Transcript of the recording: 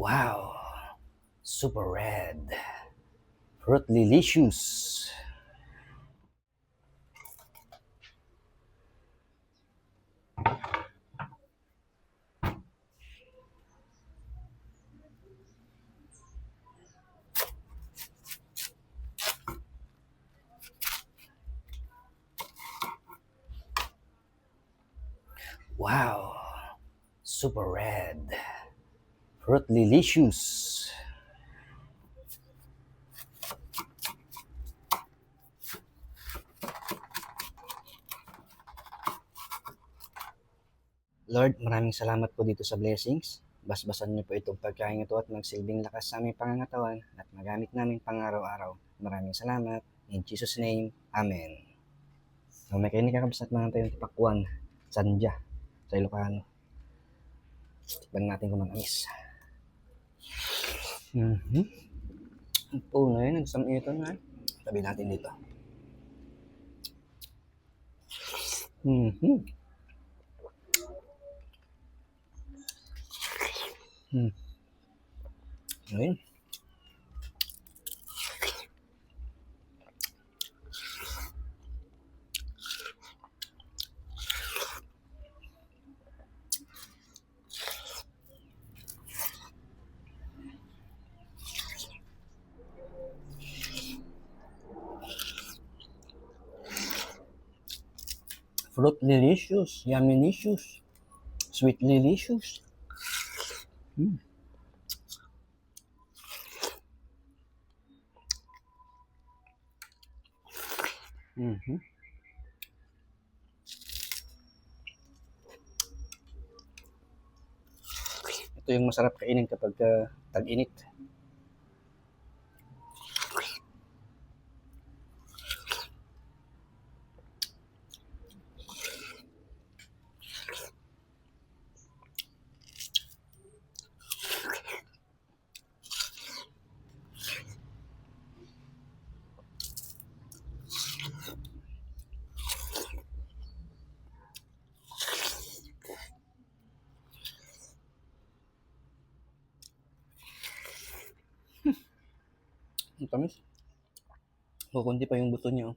Wow! Super red. Fruit delicious. Wow! Super red. Fruit delicious. Lord, maraming salamat po dito sa blessings. Basbasan niyo po itong pagkain ito at magsilbing lakas sa aming pangangatawan at magamit namin pang-araw-araw. Maraming salamat. In Jesus' name, Amen. So, may kayo kakabsat mga tayong tipakwan, sandya, sa Ilocano. Tikban natin kung matamis. Mhm. Ang puno yun, nagsam ito na. Tabi natin dito. Mhm. Hmm. Ayun. Fruit delicious, yummy-licious, sweet delicious. Mm. Mhm. Ito yung masarap kainin kapag uh, tag-init. Ang tamis. Kukunti pa yung buto niya. oh.